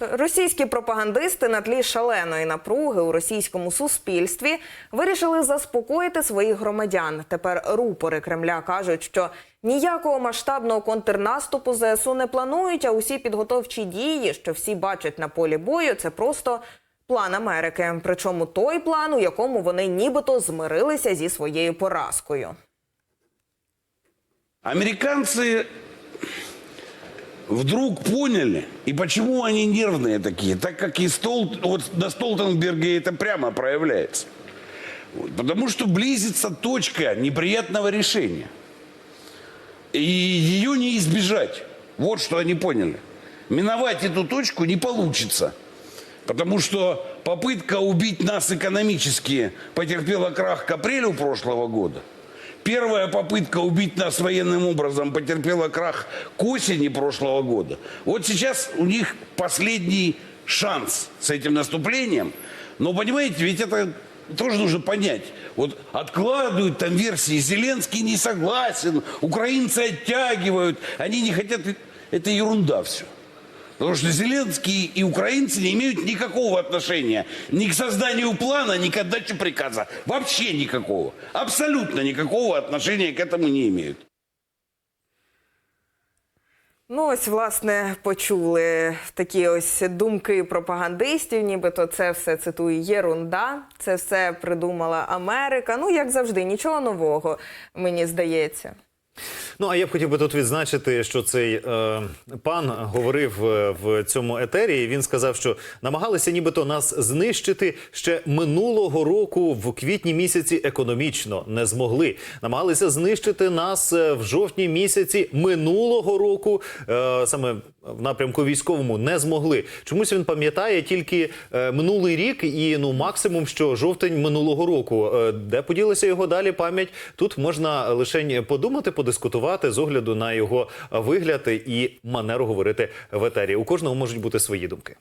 Російські пропагандисти на тлі шаленої напруги у російському суспільстві вирішили заспокоїти своїх громадян. Тепер рупори Кремля кажуть, що ніякого масштабного контрнаступу ЗСУ не планують. А усі підготовчі дії, що всі бачать на полі бою, це просто план Америки. Причому той план, у якому вони нібито змирилися зі своєю поразкою. Американцы вдруг поняли, и почему они нервные такие, так как и Стол, вот на Столтенберге это прямо проявляется. Потому что близится точка неприятного решения. И ее не избежать. Вот что они поняли. Миновать эту точку не получится. Потому что попытка убить нас экономически потерпела крах к апрелю прошлого года. Первая попытка убить нас военным образом потерпела крах к осени прошлого года. Вот сейчас у них последний шанс с этим наступлением. Но понимаете, ведь это тоже нужно понять. Вот откладывают там версии, Зеленский не согласен, украинцы оттягивают, они не хотят. Это ерунда все. Потому что Зеленский и украинцы не имеют никакого отношения ни к созданию плана, ни к отдаче приказа. Вообще никакого. Абсолютно никакого отношения к этому не имеют. Ну, ось, власне, почули такі ось думки пропагандистів, нібито це все цитую єрунда, це все придумала Америка. Ну, як завжди, нічого нового, мені здається. Ну а я б хотів би тут відзначити, що цей е, пан говорив е, в цьому етері. і Він сказав, що намагалися нібито нас знищити ще минулого року в квітні місяці економічно не змогли. Намагалися знищити нас е, в жовтні місяці минулого року, е, саме в напрямку військовому не змогли. Чомусь він пам'ятає тільки е, минулий рік і ну максимум, що жовтень минулого року. Е, де поділася його далі пам'ять? Тут можна лише подумати, подискутувати з огляду на його вигляд і манеру говорити в етері. У кожного можуть бути свої думки.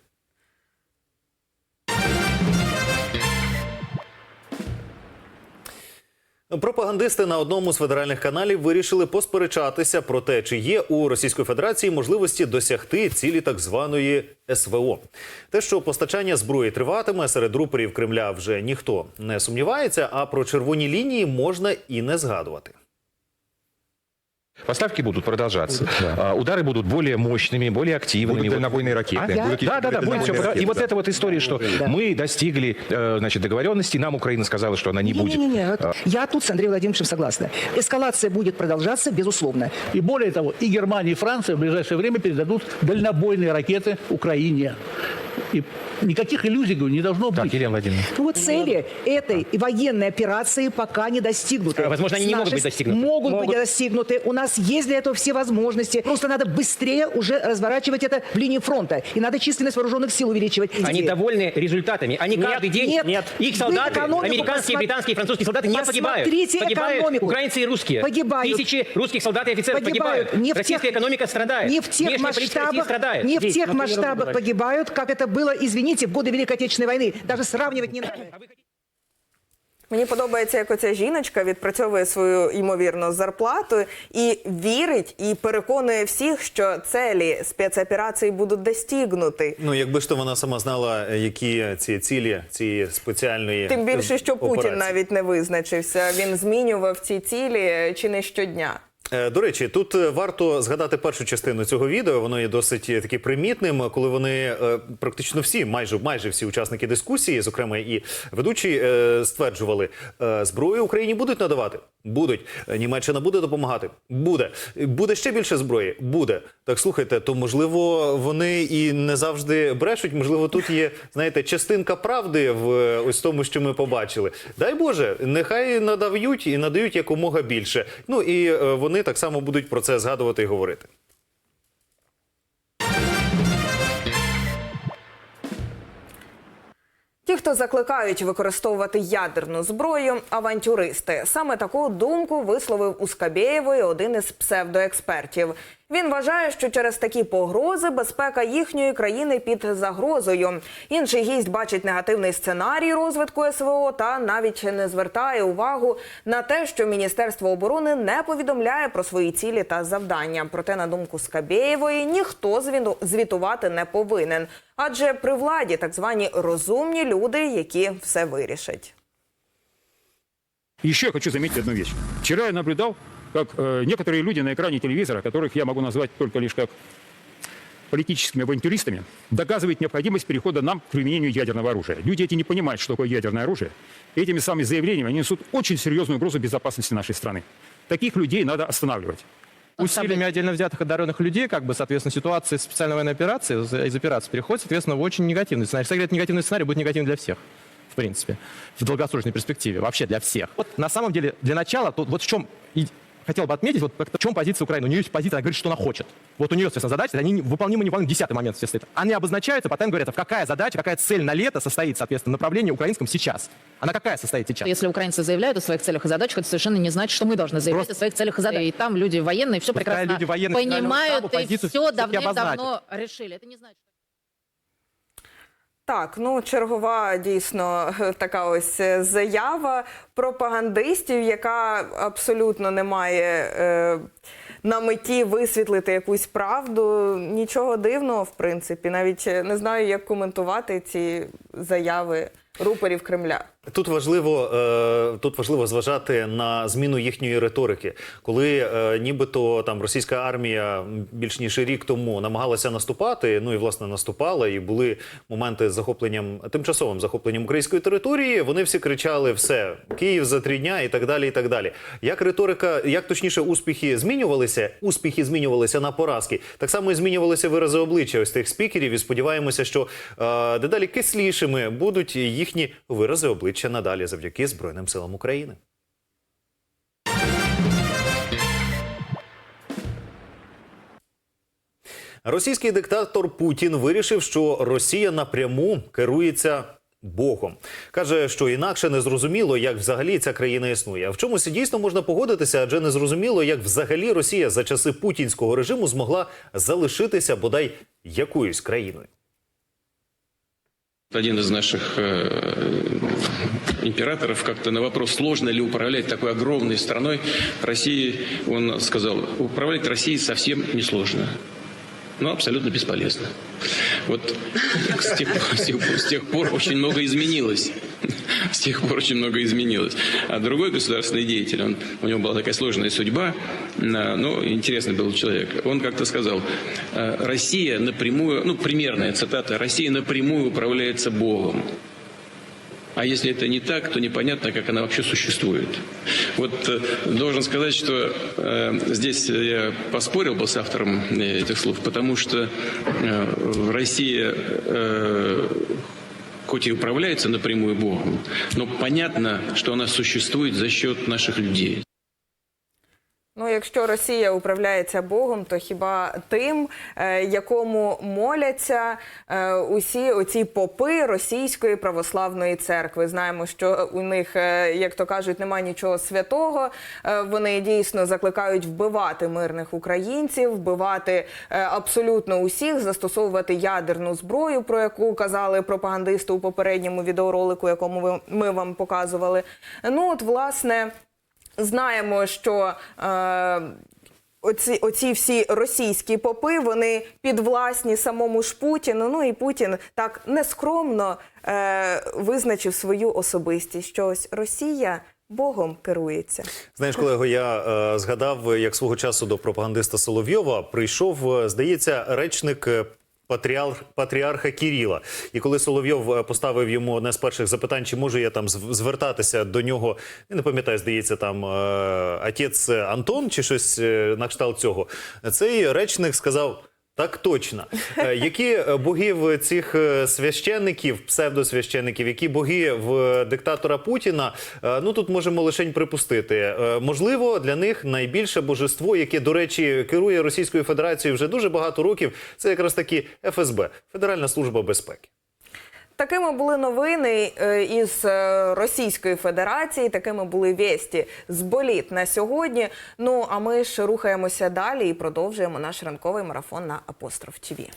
Пропагандисти на одному з федеральних каналів вирішили посперечатися про те, чи є у Російської Федерації можливості досягти цілі так званої СВО. Те, що постачання зброї триватиме серед рупорів Кремля, вже ніхто не сумнівається. А про червоні лінії можна і не згадувати. Поставки будут продолжаться. А, Удары будут более мощными, более активными. Будут Вот- дальнобойные ракеты. А, Будут да, да, да, будет все. дальнобойные И вот ракеты, эта вот история, что мы достигли э, значит, договоренности, нам Украина сказала, что она не будет. Не-не-не, вот я тут с Андреем Владимировичем согласна. Эскалация будет продолжаться, безусловно. И более того, и Германия, и Франция в ближайшее время передадут дальнобойные ракеты Украине. И никаких иллюзий, говорю, не должно Так, быть. Елена Владимировна. Ну вот цели этой и военной операции пока не достигнуты. А, возможно, они не могут быть достигнуты. Могут, Могут. быть достигнуты. У нас есть для этого все возможности. Просто надо быстрее уже разворачивать это в линии фронта. И надо численность вооруженных сил увеличивать. Они довольны результатами. Они Нет, каждый день, нет. их Вы солдаты, американские, посмотри- британские, французские солдаты не погибают. Посмотрите Погибают экономику. украинцы и русские. Погибают. Тысячи русских солдат и офицеров Погибают. погибают. Не Российская тех- экономика страдает. Не в тех Внешняя масштабах, страдает. не в тех масштабах погибают, как это было, извините, в годы Великой Отечественной войны. Даже сравнивать не надо. Мені подобається, як оця жіночка відпрацьовує свою ймовірно зарплату і вірить і переконує всіх, що цілі спецоперації будуть достигнуті. Ну, якби ж то вона сама знала, е, які ці цілі цієї спеціальної Тим більше, що Путін операції. навіть не визначився. Він змінював ці цілі е, чи не щодня. Е, До речі, тут е, варто згадати першу частину цього відео. Воно є досить е, таки примітним, коли вони практично всі, майже майже всі учасники дискусії, зокрема і ведучі, стверджували, зброю Україні будуть надавати. Будуть Німеччина буде допомагати. Буде буде ще більше зброї. Буде так. Слухайте, то можливо вони і не завжди брешуть. Можливо, тут є знаєте частинка правди в ось тому, що ми побачили. Дай Боже, нехай надають і надають якомога більше. Ну і е, вони так само будуть про це згадувати і говорити. Ті, хто закликають використовувати ядерну зброю, авантюристи. Саме таку думку висловив у Скабєєвої один із псевдоекспертів. Він вважає, що через такі погрози безпека їхньої країни під загрозою. Інший гість бачить негативний сценарій розвитку СВО та навіть не звертає увагу на те, що Міністерство оборони не повідомляє про свої цілі та завдання. Проте, на думку Скабєєвої, ніхто звітувати не повинен, адже при владі так звані розумні люди, які все вирішать. Еще я хочу заметить одну вещь. Вчера я наблюдал, как э, некоторые люди на экране телевизора, которых я могу назвать только лишь как политическими авантюристами, доказывают необходимость перехода нам к применению ядерного оружия. Люди эти не понимают, что такое ядерное оружие. И этими самыми заявлениями они несут очень серьезную угрозу безопасности нашей страны. Таких людей надо останавливать. усилиями отдельно взятых одаренных людей, как бы, соответственно, ситуация специальной военной операции, из операции переходит, соответственно, в очень негативный сценарий. Кстати, этот негативный сценарий будет негативным для всех, в принципе, в долгосрочной перспективе, вообще для всех. Вот на самом деле, для начала, тут вот в чем хотел бы отметить, вот в чем позиция Украины. У нее есть позиция, она говорит, что она хочет. Вот у нее, соответственно, задача, они выполнимы, не выполнимы, десятый момент все стоит. Они обозначаются, потом говорят, а какая задача, какая цель на лето состоит, соответственно, направление украинском сейчас. Она какая состоит сейчас? Если украинцы заявляют о своих целях и задачах, это совершенно не значит, что мы должны заявлять Просто- о своих целях и задачах. И там люди военные все Пускай прекрасно люди военные понимают штаба и все давным-давно решили. Это не значит, Так, ну чергова дійсно така ось е, заява пропагандистів, яка абсолютно не має е, на меті висвітлити якусь правду. Нічого дивного, в принципі, навіть е, не знаю, як коментувати ці заяви рупорів Кремля. Тут важливо, е, тут важливо зважати на зміну їхньої риторики, коли е, нібито там російська армія більш ніж рік тому намагалася наступати. Ну і власне наступала, і були моменти з захопленням тимчасовим захопленням української території. Вони всі кричали: все, Київ за три дня і так далі. І так далі. Як риторика, як точніше успіхи змінювалися, успіхи змінювалися на поразки. Так само і змінювалися вирази обличчя ось тих спікерів. І сподіваємося, що е, дедалі кислішими будуть їхні вирази обличчя надалі завдяки Збройним силам України. Російський диктатор Путін вирішив, що Росія напряму керується. Богом каже, що інакше не зрозуміло, як взагалі ця країна існує. А в чомусь дійсно можна погодитися, адже не зрозуміло, як взагалі Росія за часи путінського режиму змогла залишитися бодай якоюсь країною. Один из наших э, императоров как-то на вопрос, сложно ли управлять такой огромной страной России, он сказал, управлять Россией совсем несложно, но абсолютно бесполезно. Вот с тех, с тех с тех пор очень много изменилось. С тех пор очень много изменилось. А другой государственный деятель, он, у него была такая сложная судьба, на- ну, интересный был человек. Он как-то сказал, «Э, Россия напрямую, ну, примерная цитата, Россия напрямую управляется Богом. А если это не так, то непонятно, как она вообще существует. Вот э, должен сказать, что э, здесь я поспорил бы с автором э, этих слов, потому что э, Россия э, хоть и управляется напрямую Богом, но понятно, что она существует за счет наших людей. Якщо Росія управляється Богом, то хіба тим, е, якому моляться е, усі оці попи російської православної церкви? Знаємо, що у них, е, як то кажуть, немає нічого святого. Вони дійсно закликають вбивати мирних українців, вбивати абсолютно усіх, застосовувати ядерну зброю, про яку казали пропагандисти у попередньому відеоролику, якому ми вам показували. Ну, от, власне. Знаємо, що е, оці, оці всі російські попи вони підвласні самому ж Путіну. Ну і Путін так нескромно е, визначив свою особистість, що ось Росія Богом керується. Знаєш, колего, я е, згадав, як свого часу до пропагандиста Соловйова прийшов, е, здається, речник. Патріарх, патріарха Кіріла. І коли Соловйов е, поставив йому одне з перших запитань, чи можу я там зв- звертатися до нього, я не пам'ятаю, здається, там е, отець Антон чи щось е, на кшталт цього. Цей речник сказав. Так точно. Е, Які е, боги в цих е, священників, псевдосвященників, які боги в диктатора Путіна? Ну тут можемо лише припустити. Можливо, для них найбільше божество, яке, до речі, керує Російською Федерацією вже дуже багато років. Це якраз таки ФСБ Федеральна служба безпеки. Такими були новини е, із е, Російської Федерації. Такими були вісті з боліт на сьогодні. Ну а ми ж рухаємося далі і продовжуємо наш ранковий марафон на апостроф ТІВІ.